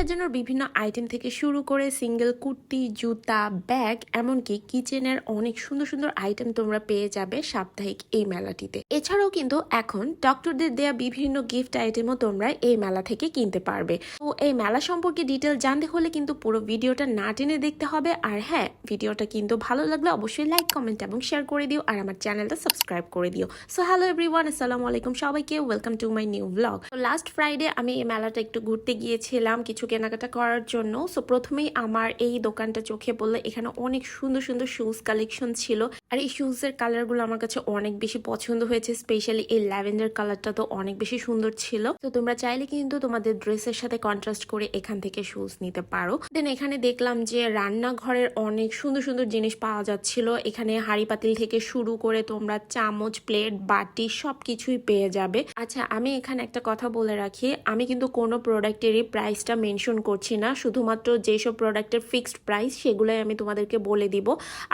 সাজানোর বিভিন্ন আইটেম থেকে শুরু করে সিঙ্গেল কুর্তি, জুতা ব্যাগ এমনকি কিচেনের অনেক সুন্দর সুন্দর আইটেম তোমরা পেয়ে যাবে সাপ্তাহিক এই মেলাটিতে। এছাড়াও কিন্তু এখন ডক্টরদের দেয়া বিভিন্ন গিফট আইটেমও তোমরা এই মেলা থেকে কিনতে পারবে। তো এই মেলা সম্পর্কে ডিটেল জানতে হলে কিন্তু পুরো ভিডিওটা না টেনে দেখতে হবে। আর হ্যাঁ ভিডিওটা কিন্তু ভালো লাগলে অবশ্যই লাইক কমেন্ট এবং শেয়ার করে দিও। আর আমার চ্যানেলটা সাবস্ক্রাইব করে দিও। সো হ্যালো এভরিওয়ান আসসালামু আলাইকুম সবাইকে। Welcome to my new blog তো লাস্ট ফ্রাইডে আমি এই মেলাটা একটু ঘুরতে গিয়েছিলাম। কিছু কেনাকাটা করার জন্য। সো প্রথমেই আমার এই দোকানটা চোখে পড়ল এখানে অনেক সুন্দর সুন্দর শুজ কালেকশন ছিল। আর এই শুজের কালারগুলো আমার কাছে অনেক বেশি পছন্দ হয়েছে। স্পেশালি এই ল্যাভেন্ডার কালারটা তো অনেক বেশি সুন্দর ছিল। তো তোমরা চাইলে কিন্তু তোমাদের ড্রেসের সাথে কন্ট্রাস্ট করে এখান থেকে শুজ নিতে পারো। দেন এখানে দেখলাম যে রান্নাঘরের অনেক সুন্দর সুন্দর জিনিস পাওয়া যাচ্ছিল। এখানে হাড়ি পাতিল থেকে শুরু করে তোমরা চামচ প্লেট বাটি সব কিছুই পেয়ে যাবে। আচ্ছা আমি এখানে একটা কথা বলে রাখি। আমি কিন্তু কোনো প্রোডাক্টেরই প্রাইসটা মেনশন করছি না। শুধুমাত্র যেসব প্রোডাক্টের ফিক্সড প্রাইস সেগুলোই আমি তোমাদেরকে বলে দিব।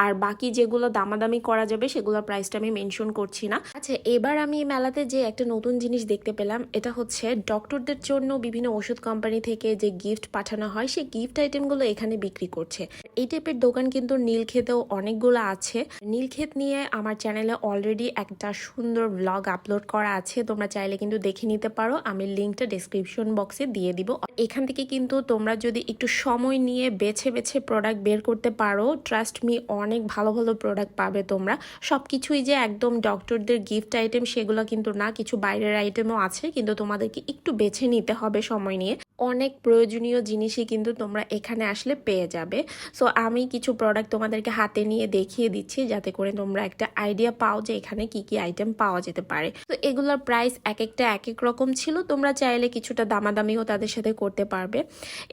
আর বাকি যেগুলো দামাদামি করা যাবে সেগুলোর প্রাইসটা আমি মেনশন করছি না। আচ্ছা এবার আমি মেলাতে যে একটা নতুন জিনিস দেখতে পেলাম, এটা হচ্ছে ডক্টরদের জন্য বিভিন্ন ওষুধ কোম্পানি থেকে যে গিফট পাঠানো হয়, সেই গিফট আইটেমগুলো এখানে বিক্রি করছে। এই টাইপের দোকান কিন্তু নীলক্ষেতেও অনেকগুলো আছে। নীলক্ষেত নিয়ে আমার চ্যানেলে অলরেডি একটা সুন্দর ব্লগ আপলোড করা আছে। তোমরা চাইলে কিন্তু দেখে নিতে পারো। আমি লিঙ্কটা ডিসক্রিপশন বক্সে দিয়ে দিব। এখান থেকে কিন্তু তোমরা যদি একটু সময় নিয়ে বেছে বেছে প্রোডাক্ট বের করতে পারো ট্রাস্ট মি অনেক ভালো ভালো প্রোডাক্ট পাবে তোমরা। সব কিছুই যে একদম ডক্টরদের গিফট আইটেম সেগুলো কিন্তু না, কিছু বাইরের আইটেমও আছে, কিন্তু তোমাদেরকে একটু বেছে নিতে হবে সময় নিয়ে। অনেক প্রয়োজনীয় জিনিসই কিন্তু তোমরা এখানে আসলে পেয়ে যাবে। সো আমি কিছু প্রোডাক্ট তোমাদেরকে হাতে নিয়ে দেখিয়ে দিচ্ছি, যাতে করে তোমরা একটা আইডিয়া পাও যে এখানে কি কি আইটেম পাওয়া যেতে পারে। তো এগুলোর প্রাইস এক একটা এক এক রকম ছিল, তোমরা চাইলে কিছুটা দামাদামিও তাদের সাথে করতে পারবে।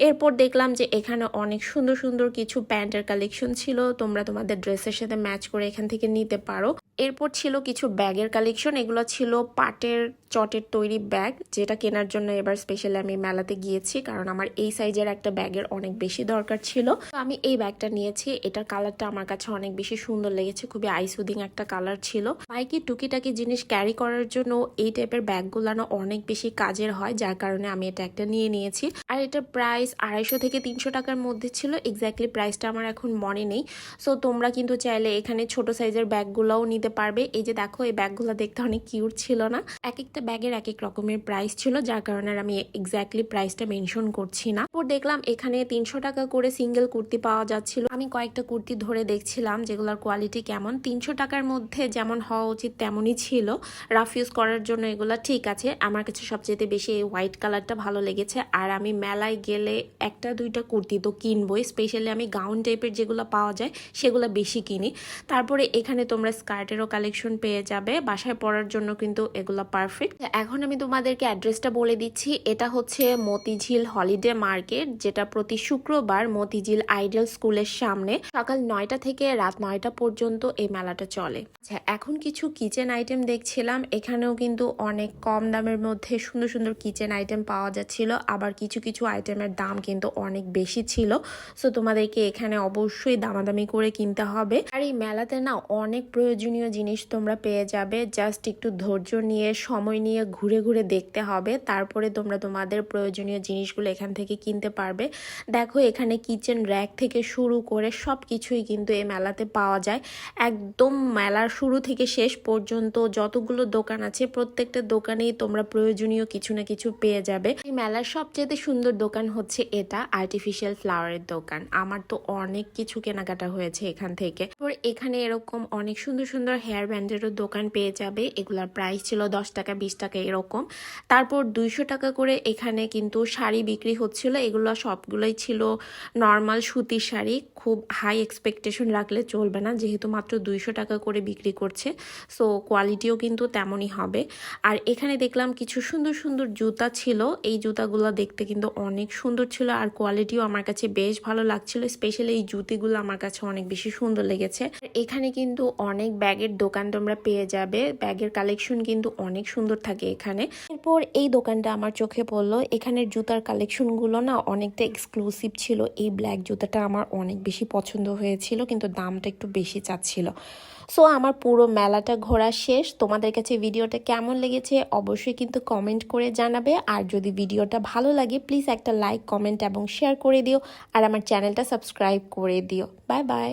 এরপর দেখলাম যে এখানে অনেক সুন্দর সুন্দর কিছু প্যান্টের কালেকশন ছিল। তোমরা তোমাদের ড্রেসের সাথে ম্যাচ করে এখান থেকে নিতে পারো। এরপর ছিল কিছু ব্যাগের কালেকশন। এগুলো ছিল পাটের চটের তৈরি ব্যাগ, যেটা কেনার জন্য এবার স্পেশালি আমি মেলাতে গিয়েছি, কারণ আমার এই সাইজের একটা ব্যাগের অনেক বেশি দরকার ছিল। তো আমি এই ব্যাগটা নিয়েছি। এটার কালারটা আমার কাছে অনেক বেশি সুন্দর লেগেছে। খুবই আইসুদিং একটা কালার ছিল। বাইকে টুকিটাকি জিনিস ক্যারি করার জন্য এই টাইপের ব্যাগগুলো অনেক বেশি কাজের হয়, যার কারণে আমি এটা একটা নিয়ে নিয়েছি। আর এটার প্রাইস আড়াইশো থেকে তিনশো টাকার মধ্যে ছিল। এক্স্যাক্টলি প্রাইসটা আমার এখন মনে নেই। সো তোমরা কিন্তু চাইলে এখানে ছোট সাইজের ব্যাগগুলোও নিতে পারবে। এই যে দেখো, এই ব্যাগগুলো দেখতে অনেক কিউট ছিল না? এক একটা ব্যাগের এক এক রকমের প্রাইস ছিল, যার কারণে আমি এক্স্যাক্টলি প্রাইসটা মেনশন করছি না। তারপর দেখলাম এখানে তিনশো টাকা করে সিঙ্গেল কুর্তি পাওয়া যাচ্ছিল। আমি কয়েকটা কুর্তি ধরে দেখছিলাম, যেগুলোর কোয়ালিটি কেমন। তিনশো টাকার মধ্যে যেমন হওয়া উচিত তেমনই ছিল। রাফ ইউজ করার জন্য এগুলো ঠিক আছে। আমার কাছে সবচেয়ে বেশি এই হোয়াইট কালারটা ভালো লেগেছে। আর আমি মেলায় গেলে একটা, দুইটা কুর্তি তো কিনবই। স্পেশালি আমি গাউন টাইপের যেগুলো পাওয়া যায়, সেগুলো বেশি কিনি। তারপরে এখানে তোমরা স্কার্টেরও কালেকশন পেয়ে যাবে। বাসায় পরার জন্য কিন্তু এগুলো পারফেক্ট এখন আমি তোমাদেরকে অ্যাড্রেসটা বলে দিচ্ছি। এটা হচ্ছে মতিঝিল হলিডে মার্কেট যেটা প্রতি শুক্রবার মতিঝিল আইডিয়াল স্কুলের সামনে সকাল নয়টা থেকে রাত নয়টা পর্যন্ত এই মেলাটা চলে। আচ্ছা এখন কিছু কিচেন আইটেম দেখছিলাম। এখানেও কিন্তু অনেক কম দামের মধ্যে সুন্দর সুন্দর কিচেন আইটেম পাওয়া যাচ্ছিল। আবার কিছু কিছু আইটেমের দাম কিন্তু অনেক বেশি ছিল। সো তোমাদেরকে এখানে অবশ্যই দামাদামি করে কিনতে হবে। আর এই মেলাতে না অনেক প্রয়োজনীয় জিনিস তোমরা পেয়ে যাবে। জাস্ট একটু ধৈর্য নিয়ে, সময় নিয়ে ঘুরে ঘুরে দেখতে হবে। তারপরে তোমরা তোমাদের প্রয়োজনীয় জিনিসগুলো এখান থেকে কিনতে পারবে। দেখো, এখানে কিচেন র্যাক থেকে শুরু করে সব কিছুই কিন্তু এই মেলাতে পাওয়া যায়। একদম মেলার শুরু থেকে শেষ পর্যন্ত যতগুলো দোকান আছে, প্রত্যেকটা দোকানেই তোমরা প্রয়োজনীয় কিছু না কিছু পেয়ে যাবে। এই মেলার সবচেয়ে সুন্দর দোকান হচ্ছে এটা আর্টিফিশিয়াল ফ্লাওয়ারের দোকান। আমার তো অনেক কিছু কেনাকাটা হয়েছে এখান থেকে। তারপর এখানে এরকম অনেক সুন্দর সুন্দর হেয়ার ব্যান্ডেরও দোকান পেয়ে যাবে। এগুলার প্রাইস ছিল দশ টাকা, বিশ টাকা এরকম। তারপর দুইশো টাকা করে এখানে কিন্তু শাড়ি বিক্রি হচ্ছিল। এগুলো সবগুলোই ছিল নর্মাল সুতির শাড়ি। খুব হাই এক্সপেকটেশন রাখলে চলবে না, যেহেতু মাত্র দুইশো টাকা করে বিক্রি করছে। সো কোয়ালিটিও কিন্তু তেমনই হবে। আর এখানে দেখলাম কিছু সুন্দর সুন্দর জুতা ছিল। এই জুতাগুলো দেখতে কিন্তু অনেক সুন্দর ছিল আর কোয়ালিটিও আমার কাছে বেশ ভালো লাগছিল স্পেশালি এই জুতিগুলো আমার কাছে অনেক বেশি সুন্দর লেগেছে। এখানে কিন্তু অনেক ব্যাগের দোকান তোমরা পেয়ে যাবে, ব্যাগের কালেকশন কিন্তু অনেক সুন্দর থাকে এখানে। এরপর এই দোকানটা আমার চোখে পড়ল, এখানের জুতার কালেকশনগুলো না অনেকটা এক্সক্লুসিভ ছিল, এই ব্ল্যাক জুতাটা আমার অনেক বেশি পছন্দ হয়েছিল, কিন্তু দামটা একটু বেশি চাচ্ছিল। সো আমার পুরো মেলাটা ঘোরা শেষ, তোমাদের কাছে ভিডিওটা কেমন লেগেছে অবশ্যই কিন্তু কমেন্ট করে জানাবে, আর যদি ভিডিওটা ভালো লাগে প্লিজ একটা একটা লাইক কমেন্ট এবং শেয়ার করে দিও। আর আমার চ্যানেলটা সাবস্ক্রাইব করে দিও। Bye bye